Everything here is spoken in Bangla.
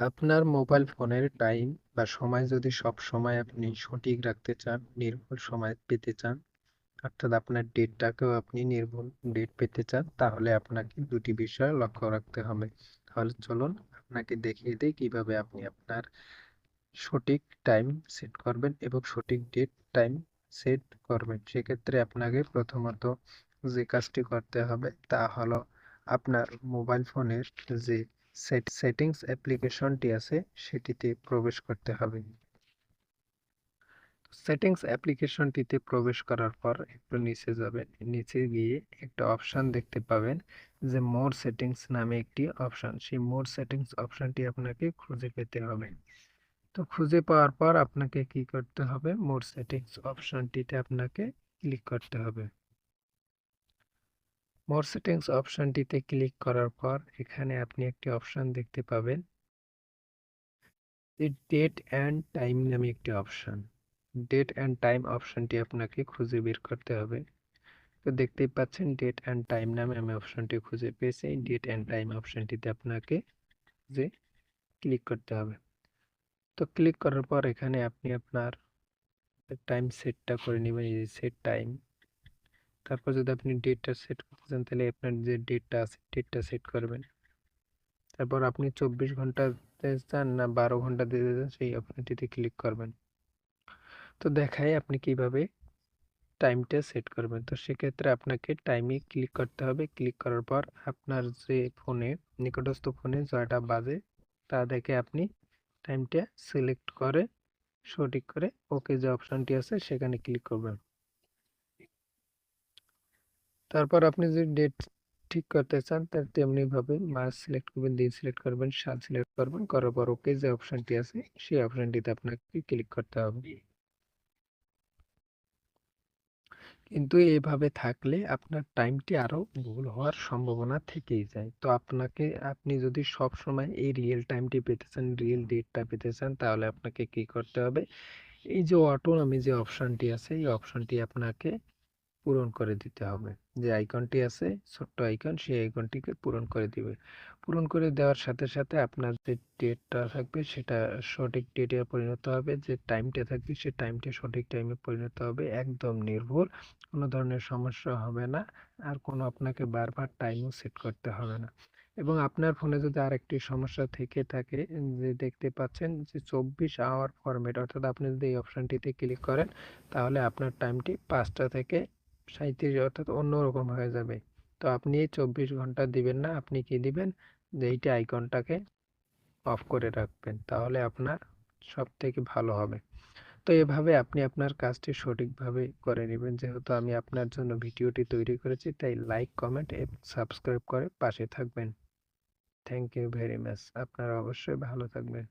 আপনার মোবাইল ফোনের টাইম বা সময় যদি সবসময় আপনি সঠিক রাখতে চান, নির্ভুল সময় পেতে চান, অর্থাৎ আপনার ডেটটাকেও আপনি নির্ভুল ডেট পেতে চান, তাহলে আপনাকে দুটি বিষয় লক্ষ্য রাখতে হবে। তাহলে চলুন আপনাকে দেখিয়ে দেই কীভাবে আপনি আপনার সঠিক টাইম সেট করবেন এবং সঠিক ডেট টাইম সেট করবেন। সেক্ষেত্রে আপনাকে প্রথমত যে কাজটি করতে হবে তা হলো আপনার মোবাইল ফোনের যে সেটিংস অ্যাপ্লিকেশনটি আছে, সেটিতে প্রবেশ করতে হবে। সেটিংস অ্যাপ্লিকেশনটিতে প্রবেশ করার পর একটু নিচে যাবেন। নিচে গিয়ে একটা অপশান দেখতে পাবেন যে মোর সেটিংস নামে একটি অপশান সেই মোর সেটিংস অপশানটি আপনাকে খুঁজে পেতে হবে। তো খুঁজে পাওয়ার পর আপনাকে কি করতে হবে? মোর সেটিংস অপশানটিতে আপনাকে ক্লিক করতে হবে। মোর সেটিংস অপশনটিতে ক্লিক করার পর এখানে আপনি একটি অপশন দেখতে পাবেন। ডেট অ্যান্ড টাইম নামে একটি অপশন ডেট অ্যান্ড টাইম অপশনটি আপনাকে খুঁজে বের করতে হবে। তো দেখতেই পাচ্ছেন ডেট অ্যান্ড টাইম নামে আমি অপশনটি খুঁজে পেয়েছি। ডেট অ্যান্ড টাইম অপশনটিতে আপনাকে যে ক্লিক করতে হবে। তো ক্লিক করার পর এখানে আপনি আপনার টাইম সেটটা করে নেবেন, এই সেট টাইম তারপর যদি আপনি ডেটটা সেট করতে চান, তাহলে আপনার যে ডেটটা আছে ডেটটা সেট করবেন। তারপর আপনি চব্বিশ ঘণ্টা চান না বারো ঘণ্টা দিতে চান, সেই অপশনটিতে ক্লিক করবেন। তো দেখায় আপনি কীভাবে টাইমটা সেট করবেন। তো সেক্ষেত্রে আপনাকে টাইমে ক্লিক করতে হবে। ক্লিক করার পর আপনার যে ফোনে নিকটস্থ ফোনে জয়টা বাজে, তা দেখে আপনি টাইমটা সিলেক্ট করে, সঠিক করে ওকে যে অপশানটি আছে, সেখানে ক্লিক করবেন। তারপর আপনি যদি ডেট ঠিক করতে চান তার তেমনিভাবে মাস সিলেক্ট করবেন, দিন সিলেক্ট করবেন, সাল সিলেক্ট করবেন, করার পর ওকে যে অপশানটি আছে, সেই অপশানটিতে আপনাকে ক্লিক করতে হবে। কিন্তু এইভাবে থাকলে আপনার টাইমটি আরও ভুল হওয়ার সম্ভাবনা থেকেই যায়। তো আপনাকে, আপনি যদি সব সময় এই রিয়েল টাইমটি পেতে চান রিয়েল ডেটটা পেতে চান, তাহলে আপনাকে কি করতে হবে? এই যে অটো নামে যে অপশানটি আছে, এই অপশানটি আপনাকে পূরণ করে দিতে হবে। যে আইকনটি আছে, ছোট্ট আইকন সেই আইকনটিকে পূরণ করে দিবে। পূরণ করে দেওয়ার সাথে সাথে আপনার যে ডেটটা থাকবে, সেটা সঠিক ডেটে পরিণত হবে। যে টাইমটা থাকবে, সে টাইমটা সঠিক টাইমে পরিণত হবে। একদম নির্ভুল, কোনো ধরনের সমস্যা হবে না। আর কোনো আপনাকে বারবার টাইমও সেট করতে হবে না। এবং আপনার ফোনে যদি আরেকটি সমস্যা থেকে থাকে, যে দেখতে পাচ্ছেন যে চব্বিশ আওয়ার ফরম্যাট অর্থাৎ আপনি যদি এই অপশানটিতে ক্লিক করেন, তাহলে আপনার টাইমটি পাঁচটা থেকে সাঁইত্রিশ অর্থাৎ অন্যরকম হয়ে যাবে। তো আপনি এই চব্বিশ ঘণ্টা দিবেন না, আপনি কি দিবেন? যে এইটা আইকনটাকে অফ করে রাখবেন, তাহলে আপনার সব থেকে ভালো হবে। তো এভাবে আপনি আপনার কাজটি সঠিকভাবে করে নেবেন। যেহেতু আমি আপনার জন্য ভিডিওটি তৈরি করেছি, তাই লাইক, কমেন্ট এবং সাবস্ক্রাইব করে পাশে থাকবেন। Thank you very much. আপনারা অবশ্যই ভালো থাকবেন।